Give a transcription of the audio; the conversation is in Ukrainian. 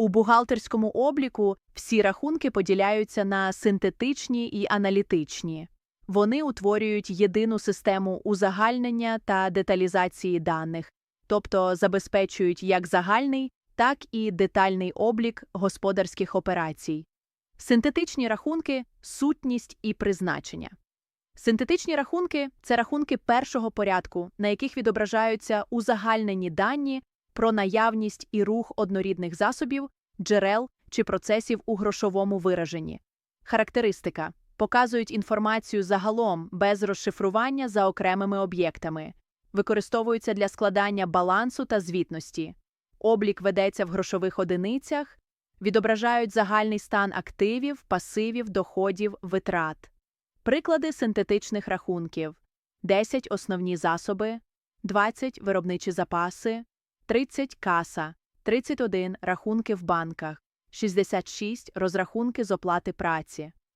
У бухгалтерському обліку всі рахунки поділяються на синтетичні і аналітичні. Вони утворюють єдину систему узагальнення та деталізації даних, тобто забезпечують як загальний, так і детальний облік господарських операцій. Синтетичні рахунки сутність і призначення. Синтетичні рахунки це рахунки першого порядку, на яких відображаються узагальнені дані про наявність і рух однорідних засобів, джерел чи процесів у грошовому вираженні. Характеристика показують інформацію загалом без розшифрування за окремими об'єктами, використовуються для складання балансу та звітності. Облік ведеться в грошових одиницях, відображають загальний стан активів, пасивів, доходів, витрат. Приклади синтетичних рахунків: 10 основні засоби, 20 виробничі запаси, 30 каса, 31 рахунки в банках, 66 розрахунки з оплати праці.